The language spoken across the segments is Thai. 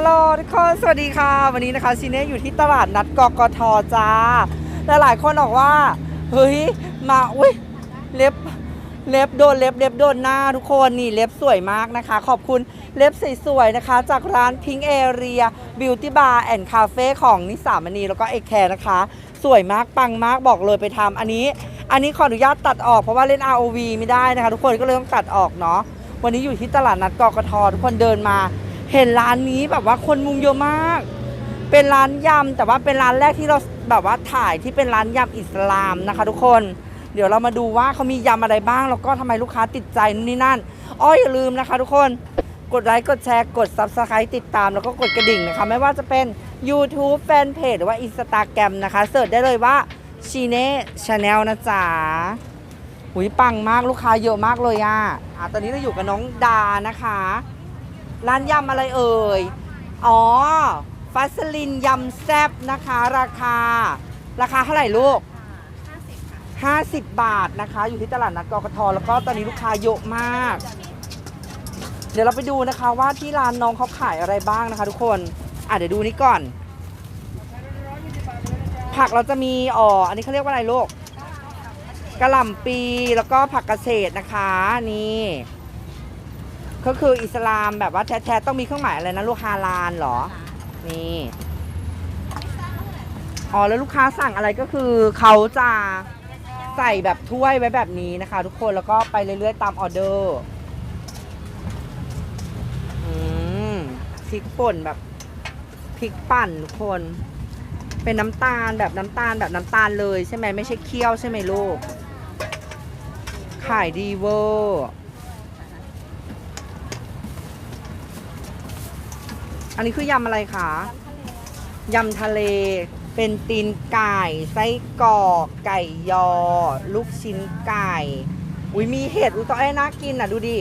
ฮัลโหลทุกคนสวัสดีค่ะ วันนี้นะคะชิเน่อยู่ที่ตลาดนัดกกทจ้าและหลายคนบอกว่า เฮ้ย มาอุ้ยเล็บเล็บโดนเล็บเล็บโดนหน้าทุกคนนี่เล็บสวยมากนะคะ ขอบคุณเล็บสวยๆนะคะ จากร้าน Pink Area Beauty Bar and Cafe ของนิสามณีแล้วก็เอกแคร์นะคะ สวยมากปังมากบอกเลยไปทำอันนี้ อันนี้ขออนุญาตตัดออกเพราะว่าเล่น ROV ไม่ได้นะคะ ทุกคนก็เลยต้องตัดออกเนาะวันนี้อยู่ที่ตลาดนัดกกททุกคนเดินมา เห็นร้านนี้แบบว่าคนมุงเยอะมาก เป็นร้านยำแต่ว่าเป็นร้านแรกที่เราแบบว่าถ่ายที่เป็นร้านยำอิสลามนะคะ ทุกคน เดี๋ยวเรามาดูว่าเขามียำอะไรบ้าง แล้วก็ทำไมลูกค้าติดใจนู่นนี่นั่นอ้ออย่าลืมนะคะ ทุกคนกดไลค์กดแชร์กด Subscribe ติดตามแล้วก็กดกระดิ่งนะคะ ไม่ว่าจะเป็น YouTube Fanpage หรือว่า Instagram นะคะเสิร์ชได้เลยว่าชีเน่ชาแนลนะจ๊ะหุยปังมากลูกค้าเยอะมากเลยอะอะตอนนี้เราอยู่กับน้องดานะคะ ร้านยำอะไรเอ่ย อ๋อฟัสลินยำแซบนะคะ ราคา ราคาเท่าไหร่ลูก 50 บาทนะคะ อยู่ที่ตลาดนัดกกทแล้วก็ตอนนี้ลูกค้าเยอะมาก เดี๋ยวเราไปดูนะคะว่าที่ร้านน้องเขาขายอะไรบ้างนะคะ ทุกคนอะเดี๋ยวดูนี้ก่อน ผักเราจะมีอ๋ออันนี้เขาเรียกว่าอะไรลูกกระหล่ำปีแล้วก็ผักกระเฉดนะคะนี่ ก็คืออิสลามแบบว่าแท้ๆต้องมีเครื่องหมายอะไรนะลูกฮาลาลเหรอ นี่อ๋อแล้วลูกค้าสั่งอะไรก็คือเขาจะใส่แบบถ้วยไว้แบบนี้นะคะ ทุกคนแล้วก็ไปเรื่อยๆตามออเดอร์อืมพริกป่นแบบพริกปั่นทุกคน เป็นน้ำตาลแบบน้ำตาลแบบน้ำตาลเลยใช่ไหมไม่ใช่เคี่ยวใช่ไหมลูก ขายดีเวอร์ อันนี้คือยำอะไรคะยำทะเล เป็นตีนไก่ ไส้กรอกไก่ยอ ลูกชิ้นไก่ อุ้ยมีเห็ดอุ้ยตอนไอ้น่ากินอะดูดิ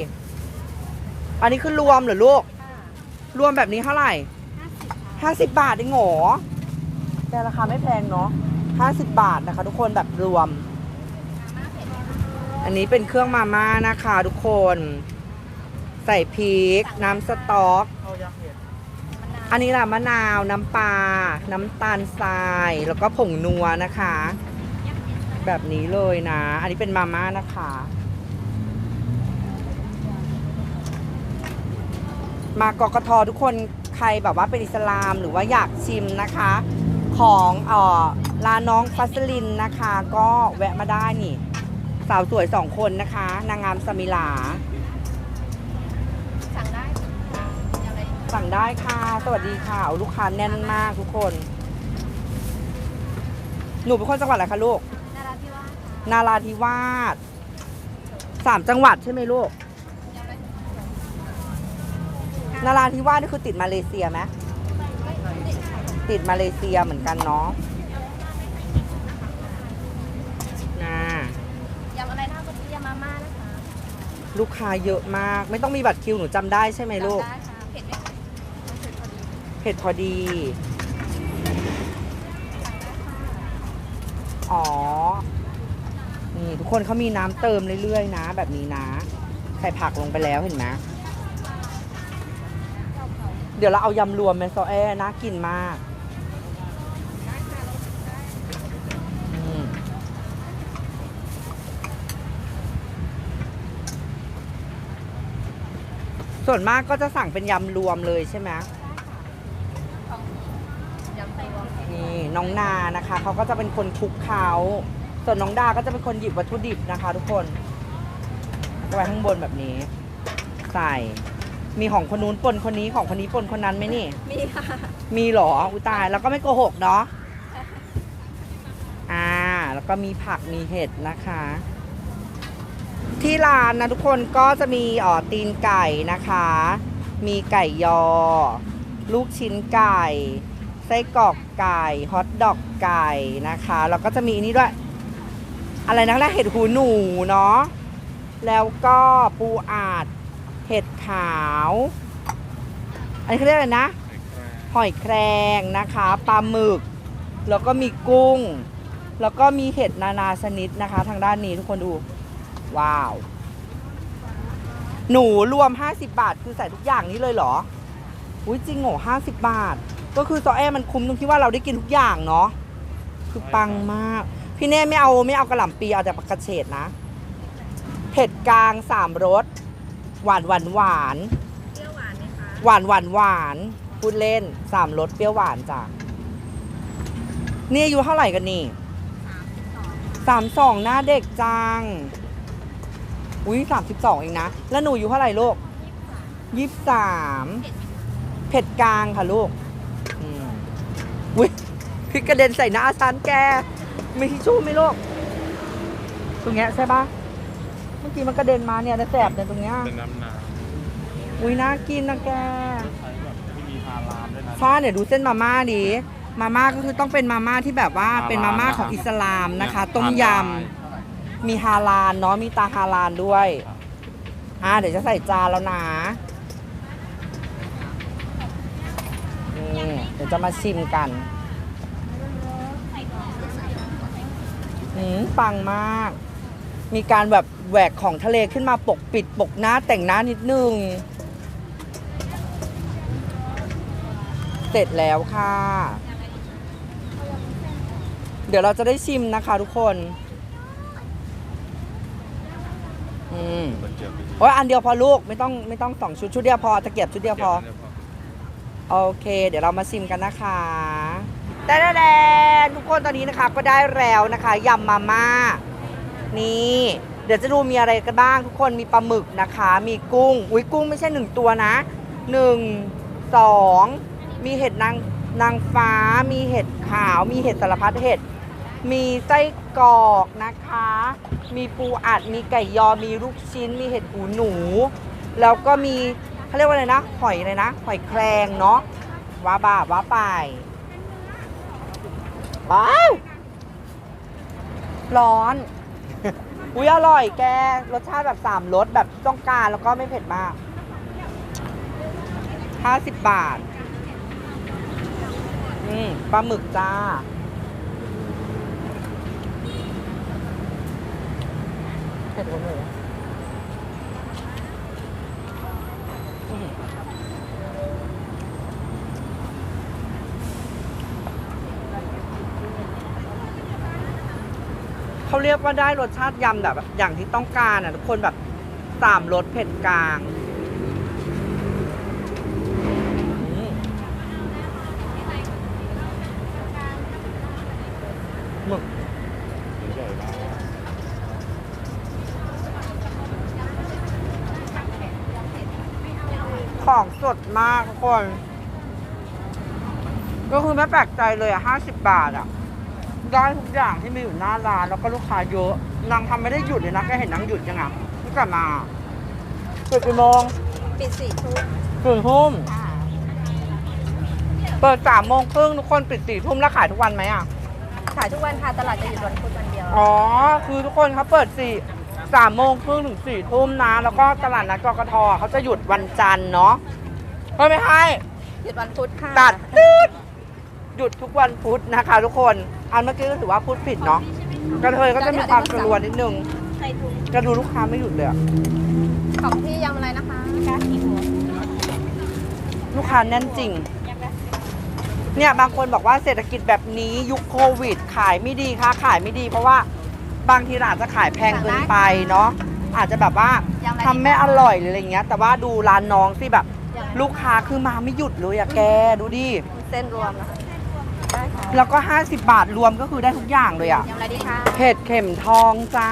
อันนี้คือรวมเหรอลูก รวมแบบนี้เท่าไหร่ห้าสิบบาทเองเหรอแต่ราคาไม่แพงเนาะห้าสิบบาทนะคะ ทุกคนแบบรวม อันนี้เป็นเครื่องมาม่านะคะ ทุกคน ใส่พริก น้ำสต๊อก อันนี้ล่ะมะนาว น้ำปลา น้ำตาลทราย แล้วก็ผงนัวนะคะ แบบนี้เลยนะ อันนี้เป็นมาม่านะคะ มากกททุกคนใครแบบว่าเป็นอิสลามหรือว่าอยากชิมนะคะ ของเอ่อร้านน้องฟัสลินนะคะ ก็แวะมาได้นี่ สาวสวยสองคนนะคะ นางงามสมิลา สั่งได้ค่ะ สวัสดีค่ะโอ้ลูกค้าแน่นมากทุกคน หนูเป็นคนจังหวัดอะไรคะลูก นาราธิวาสค่ะนาราธิวาสสามจังหวัดใช่ไหมลูก นาราธิวาสนี่คือติดมาเลเซียไหมติดมาเลเซียเหมือนกันเนาะนะยำอะไรนะเมื่อกี้ยำมาม่านะคะลูกค้าเยอะมาก ไม่ต้องมีบัตรคิวหนูจำได้ใช่ไหมลูก จำได้ค่ะเผ็ดไหมคะเผ็ดพอดีเผ็ดพอดี อ๋อ นี่ทุกคนเขามีน้ำเติมเรื่อยๆนะ แบบนี้นะ ใส่ผักลงไปแล้วเห็นไหมเดี๋ยวเราเอายำรวมเมซอแอน่ากินมากส่วนมากก็จะสั่งเป็นยำรวมเลยใช่ไหม ยำไส้รวม นี่น้องนานะคะเขาก็จะเป็นคนคลุกเขาส่วนน้องดาก็จะเป็นคนหยิบวัตถุดิบนะคะ ทุกคนก็ไว้ข้างบนแบบนี้ ใส่ มีของคนนู้นปนคนนี้ของคนนี้ปนคนนั้นไหมนี่ มีค่ะ มีเหรออุยตายแล้วก็ไม่โกหกเนาะอ่า แล้วก็มีผักมีเห็ดนะคะ ที่ร้านนะทุกคนก็จะมีอ๋อตีนไก่นะคะ มีไก่ยอ ลูกชิ้นไก่ ไส้กรอกไก่ฮอทดอกไก่นะคะแล้วก็จะมีอันนี้ด้วย อะไรนะแรกเห็ดหูหนูเนาะแล้วก็ปูอาดเห็ดขาว อันนี้เขาเรียกอะไรนะ หอยแครงนะคะปลาหมึก แล้วก็มีกุ้ง แล้วก็มีเห็ดนานาชนิดนะคะ ทางด้านนี้ทุกคนดู ว้าว หนูรวม 50 บาท คือใส่ทุกอย่างนี้เลยเหรอ อุ้ยจริงเหรอห้าสิบบาท ก็คือซอแอมันคุ้มตรงที่ว่าเราได้กินทุกอย่างเนาะคือปังมาก พี่เน่ไม่เอาไม่เอากระหล่ำปีเอาแต่ปลากระเฉดนะ เผ็ดกลางสามรสหวานหวานหวานเปรี้ยวหวานไหมคะหวานหวานหวานพูดเล่นสามรสเปรี้ยวหวานจ้ะนี่อายุเท่าไหร่กันนี่สามสองสามสองหน้าเด็กจัง อุ้ยสามสิบสองเองนะ แล้วหนูอยู่เท่าไหร่ลูกยี่สิบสามเผ็ดกลางค่ะลูก อุ้ยพริกกระเด็นใส่หน้าฉันแกมีทิชชู่ไหมลูกตรงเนี้ยใช่ปะเมื่อกี้มันกระเด็นมาเนี่ยนะแสบเนี่ยตรงเนี้ยเป็นน้ำน้อุ้ยน่ากินนะแกำใช้แบบที่มีฮาลามด้วยนะ ฟ้าเนี่ยดูเส้นมาม่าดีมาม่าก็คือต้องเป็นมาม่าที่แบบว่าฮาลาลเป็นมาม่าของนะครับอิสลามนะคะเนี่ยต้มยฮาลาลำมีฮาลาลเนาะมีตาฮาลาลด้วยอ่าเดี๋ยวจะใส่จานแล้วนะ นี่เดี๋ยวจะมาชิมกันอืมปังมาก มีการแบบแหวกของทะเลขึ้นมาปกปิดปกหน้าแต่งหน้านิดนึง เสร็จแล้วค่ะ เดี๋ยวเราจะได้ชิมนะคะทุกคน อืมมันเจียวไปโอ้ยอันเดียวพอลูกไม่ต้องไม่ต้องสองชุดชุดเดียวพอตะเกียบชุดเดียวพอ โอเค เดี๋ยวเรามาชิมกันนะคะแต่แดนทุกคนตอนนี้นะคะก็ได้แล้วนะคะยำมาม่านี่ เดี๋ยวจะดูมีอะไรกันบ้าง ทุกคนมีปลาหมึกนะคะ มีกุ้งอุ้ยกุ้งไม่ใช่หนึ่งตัวนะหนึ่งสองมีเห็ดนางนางฟ้า มีเห็ดขาว มีเห็ดสารพัดเห็ด มีไส้กรอกนะคะ มีปูอัด มีไก่ยอ มีลูกชิ้น มีเห็ดหูหนู แล้วก็มี เขาเรียกว่าอะไรนะหอยอะไรนะหอยแครงเนาะว้าบาว้าไปว้าวร้อน อุ้ยอร่อยแก รสชาติแบบสามรสแบบที่ต้องการแล้วก็ไม่เผ็ดมากห้าสิบบาท อืมปลาหมึกจ้า เผ็ดกว่าหมู เขาเรียกว่าได้รสชาติยำแบบ อย่างที่ต้องการอะทุกคนแบบสามรสเผ็ดกลางอืมหมึกใหญ่มากของสดมากทุกคน ก็คือไม่แปลกใจเลยอะห้าสิบบาทอะ ได้ทุกอย่างที่มีอยู่หน้าร้านแล้วก็ลูกค้าเยอะนางทำไม่ได้หยุดเลยนะแกเห็นนางหยุดยังอะที่กลับมาเปิดกี่โมงปิดสี่ทุ่มถึงทุ่มค่ะเปิดสามโมงครึ่งทุกคนปิดสี่ทุ่มแล้วขายทุกวันไหมอะ ขายทุกวันค่ะตลาดจะหยุดวันพุธวันเดียว อ๋อ คือทุกคนเขาเปิดสี่สามโมงครึ่งถึงสี่ทุ่มนะ แล้วก็ตลาดนัดกกทเขาจะหยุดวันจันทร์เนาะเฮ้ยไม่ให้หยุดวันพุธค่ะตัดตืด หยุดทุกวันพุธนะคะ ทุกคน อันเมื่อกี้ก็ถือว่าพูดผิดเนาะกระเทยก็จะมีความกลัวนิดนึงใส่ถุงจะดูลูกค้าไม่หยุดเลยอะของพี่ยำอะไรนะคะกาขีหมูลูกค้าแน่นจริงยำละเนี่ยบางคนบอกว่าเศรษฐกิจแบบนี้ยุคโควิด ขายไม่ดีค้าขายไม่ดี เพราะว่าบางทีร้านอาจจะขายแพงเกินไปเนาะอาจจะแบบว่าทำไม่อร่อยหรืออะไรเงี้ย แต่ว่าดูร้านน้องสิแบบ ลูกค้าคือมาไม่หยุดเลยอะแกดูดิเส้นรวมนะคะได้ค่ะ แล้วก็ 50 บาทรวมก็คือได้ทุกอย่างเลยอะยำอะไรดีคะเห็ดเข็มทองจ้า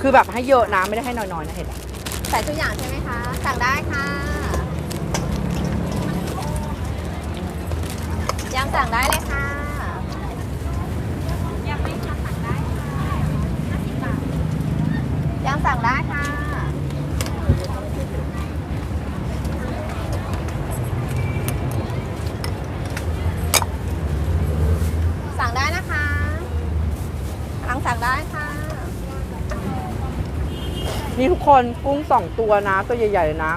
คือแบบให้เยอะนะไม่ได้ให้น้อยๆนะเห็ดอะใส่ทุกอย่างใช่ไหมคะ สั่งได้ค่ะยำสั่งได้เลยค่ะยำไม่ค่ะสั่งได้ค่ะ50บาทยำสั่งได้ค่ะ สั่งได้นะคะสั่งสั่งได้ค่ะ นี่ทุกคนกุ้งสองตัวนะ ตัวใหญ่ๆนะ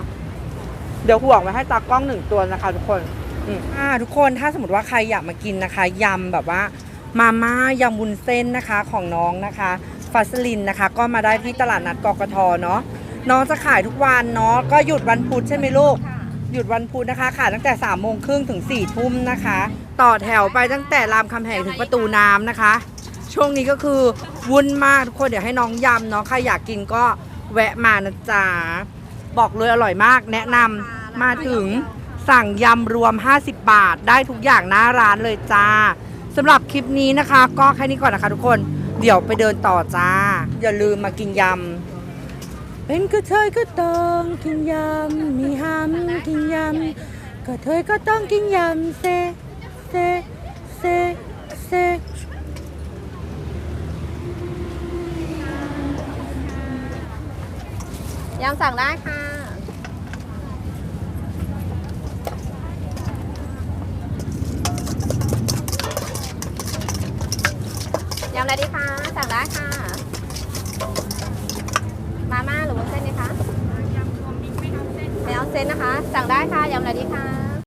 เดี๋ยวห่วงไว้ให้ตากล้องหนึ่งตัวนะคะ ทุกคนอ่าทุกคนถ้าสมมติว่าใครอยากมากินนะคะยำแบบว่ามาม่ายำวุ้นเส้นนะคะของน้องนะคะฟาสลินนะคะ ก็มาได้ที่ตลาดนัดกกทเนาะน้องจะขายทุกวันเนาะก็หยุดวันพุธใช่ไหมลูก หยุดวันพุธนะคะขายตั้งแต่3ามโมงครึ่งถึง4ี่ทุ่มนะคะ ต่อแถวไปตั้งแต่รามคำแหงถึงประตูน้ำนะคะ ช่วงนี้ก็คือวุ่นมากทุกคนเดี๋ยวให้น้องยำเนาะใครอยากกินก็ แวะมานะจ๊ะบอกเลยอร่อยมาก แนะนำมาถึงสั่งยำรวม 50 บาทได้ทุกอย่างหน้าร้านเลยจ้าสำหรับคลิปนี้นะคะ ก็แค่นี้ก่อนนะคะทุกคนเดี๋ยวไปเดินต่อจ้า อย่าลืมมากินยำ เป็นกระเทยก็ต้องกินยำ มีห้ำกินยำกระเทยก็ต้องกินยำเซเซเซเซ ยำสั่งได้ค่ะ ยำอะไรดีคะสั่งได้ค่ะ มาม่าหรือวุ้นเส้นดีคะยำรวมมิกไม่เอาเส้นไม่เอาเส้นนะคะ สั่งได้ค่ะ ยำอะไรดีคะ